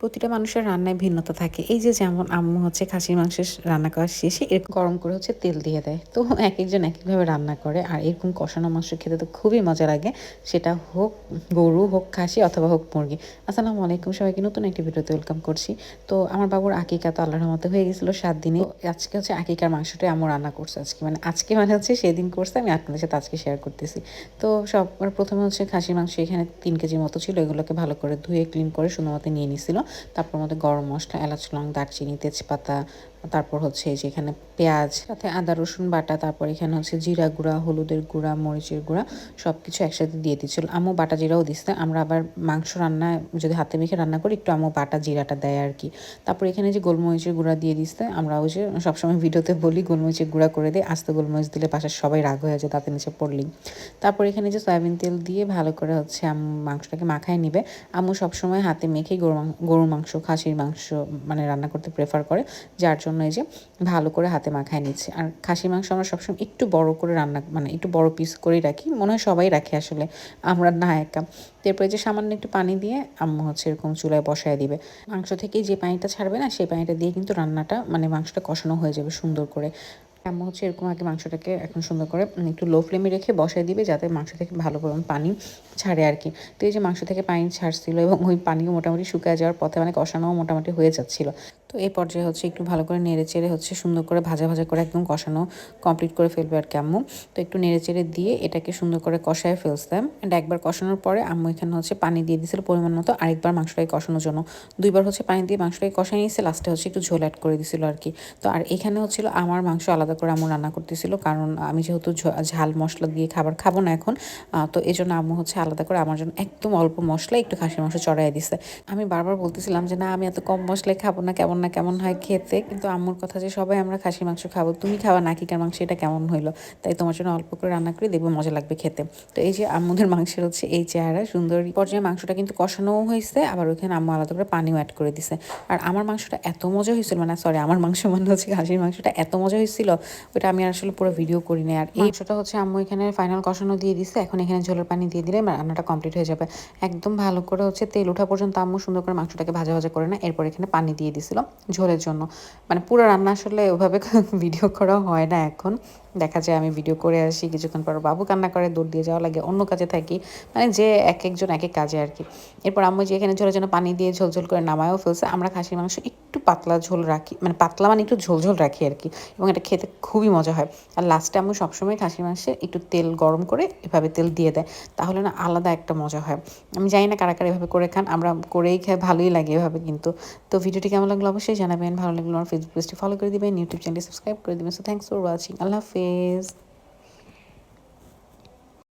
প্রতিটা মানুষের রান্নায় ভিন্নতা থাকে। এই যে যেমন আম্মু হচ্ছে খাসির মাংসের রান্না করার শেষে এর গরম করে হচ্ছে তেল দিয়ে দেয়। তো এক একজন এক একভাবে রান্না করে আর এরকম কষানো মাংস খেতে তো খুবই মজা লাগে। সেটা হোক গরু হোক খাসি অথবা হোক মুরগি। আসসালামু আলাইকুম সবাইকে, নতুন একটি ভিডিওতে ওয়েলকাম করছি। তো আমার বাবুর আকিকা তো আল্লাহর মতো হয়ে গেছিল সাত দিনে। আজকে হচ্ছে আকিকার মাংসটাই আম্মু রান্না করছে আজকে। মানে আজকে মানে হচ্ছে সেদিন করছে, আমি আপনাদের সাথে আজকে শেয়ার করতেছি। তো সব প্রথমে হচ্ছে খাসির মাংস এখানে তিন কেজির মতো ছিল, এগুলোকে ভালো করে ধুয়ে ক্লিন করে সুন্দর নিয়ে নিছিল। তারপর মধ্যে গরম মশলা, এলাচ, লং, দারচিনি, তেজপাতা, তারপর হচ্ছে এই যে এখানে পেঁয়াজ, সাথে আদা, রসুন বাটা, তারপর এখানে হচ্ছে জিরা গুঁড়া, হলুদের গুঁড়া, মরিচের গুঁড়া সব কিছু একসাথে দিয়ে দিচ্ছিল আমু বাটা জিরাও দিচ্ছে আমরা আবার মাংস রান্না যদি হাতে মেখে রান্না করি, একটু আমু বাটা জিরাটা দেয় আর কি। তারপর এখানে যে গোলমরিচের গুঁড়া দিয়ে দিচ্ছে আমরা ওই যে সবসময় ভিডিওতে বলি, গোলমরিচের গুঁড়া করে দিই, আস্তে গোলমরিচ দিলে পাশে সবাই রাগ হয়ে যায়, তাতে নিচে পড়লেই। তারপর এখানে যে সয়াবিন তেল দিয়ে ভালো করে হচ্ছে আম মাংসটাকে মাখায় নিবে আমু সবসময় হাতে মেখেই গরু গরুর মাংস, খাসির মাংস মানে রান্না করতে প্রেফার করে। যার জন্য এই যে ভালো করে হাতে মাখায় নিচ্ছে। আর খাসির মাংস আমরা সবসময় একটু বড় করে রান্না মানে একটু বড় পিস করেই রাখি। মনে হয় সবাই রাখে আসলে, আমরা না একা। তারপরে যে সামান্য একটু পানি দিয়ে আম্মু হচ্ছে এরকম চুলায় বসায় দিবে। মাংস থেকে যে পানিটা ছাড়বে না, সেই পানিটা দিয়ে কিন্তু রান্নাটা মানে মাংসটা কষানো হয়ে যাবে সুন্দর করে। আম্মু হচ্ছে এরকম আগে মাংসটাকে এখন সুন্দর করে একটু লো ফ্লেমে রেখে বসাই দিবে যাতে মাংস থেকে ভালো পরিমাণ পানি ছাড়ে আর কি। তো এই যে মাংস থেকে পানি ছাড়ছিল এবং ওই পানিও মোটামুটি শুকিয়ে যাওয়ার পথে মানে কষানোও মোটামুটি হয়ে যাচ্ছিল। তো এই পর্যায়ে হচ্ছে একটু ভালো করে নেড়ে চেড়ে হচ্ছে সুন্দর করে ভাজা ভাজা করে একদম কষানো কমপ্লিট করে ফেলবে আর কি আম্মু। তো একটু নেড়ে চেড়ে দিয়ে এটাকে সুন্দর করে কষায় ফেলতাম অ্যান্ড একবার কষানোর পরে আম্মু এখানে হচ্ছে পানি দিয়ে দিয়েছিল পরিমাণ মতো, আরেকবার মাংসটাকে কষানোর জন্য। দুইবার হচ্ছে পানি দিয়ে মাংসটাকে কষাই নিয়েছে লাস্টে হচ্ছে একটু ঝোল অ্যাড করে দিছিল আর কি। তো আর এখানে হচ্ছিল আমার মাংস আলাদা করে আম্মু রান্না করতেছিল, কারণ আমি যেহেতু ঝাল মশলা দিয়ে খাবার খাব না এখন তো এই জন্য আম্মু হচ্ছে আলাদা করে আমার জন্য একদম অল্প মশলা, একটু খাসির মাংস চড়াই দিছে। আমি বারবার বলতেছিলাম যে, না, আমি এত কম মশলায় খাব না, কেমন না কেমন হয় খেতে? কিন্তু আম্মুর কথা যে সবাই আমরা খাসির মাংস খাব, তুমি খাবা নাকি কার মাংস, এটা কেমন হইল? তাই তোমার জন্য অল্প করে রান্না করে দেখবে, মজা লাগবে খেতে। তো এই যে আম্মুদের মাংসের হচ্ছে এই চেহারা, সুন্দর পর্যায়ে মাংসটা কিন্তু কষানোও হয়েছে আবার ওইখানে আম্মু আলাদা করে পানিও অ্যাড করে দিছে। আর আমার মাংসটা এত মজা হয়েছিল মানে সরি আমার মাংস মানে হচ্ছে খাসির মাংসটা এত মজা হয়েছিল ওটা আমি আর আসলে পুরো ভিডিও করি না আর এই মাংসটা হচ্ছে আম্মু এখানে ফাইনাল কষানো দিয়ে দিছে, এখন এখানে ঝোলের পানি দিয়ে দিলে রান্নাটা কমপ্লিট হয়ে যাবে। একদম ভালো করে হচ্ছে তেল ওঠা পর্যন্ত আম্মু সুন্দর করে মাংসটাকে ভাজা ভাজা করে না, এরপর এখানে পানি দিয়ে দিছিল। ঝোলের জন্য। মানে পুরো রান্না আসলে ওভাবে ভিডিও করা হয় না এখন। দেখা যায় আমি ভিডিও করে আসি, কিছুক্ষণ পর বাবু কান্না করে, দৌড় দিয়ে যাওয়া লাগে, অন্য কাজে থাকি। মানে যে এক একজন এক এক কাজে আর কি। এরপর আম্মু যে এখানে ঝোলের জন্য পানি দিয়ে ঝোল ঝোল করে নামায়ও ফেলছে, আমরা খাসির মাংস পাতলা ঝোল রাখি মানে পাতলা মানে একটু ঝোল ঝোল রাখি আর কি। এবং এটা খেতে খুবই মজা হয়। আর লাস্টে আম্মু সবসময় খাসির মাংসে একটু তেল গরম করে এভাবে তেল দিয়ে দেয়। তাহলে না আলাদা একটা মজা হয়। আমি জানি না কারা কারা এভাবে করে খান, আমরা করেই খাই, ভালোই লাগে এভাবে কিন্তু। তো ভিডিওটি কেমন লাগল অবশ্যই জানাবেন, ভালো লাগল আমার ফেসবুক পেজটি ফলো করে দিবেন ইউটিউব চ্যানেলটি সাবস্ক্রাইব করে দিবেন। সো থ্যাংকস ফর ওয়াচিং আল্লাহ হাফেজ।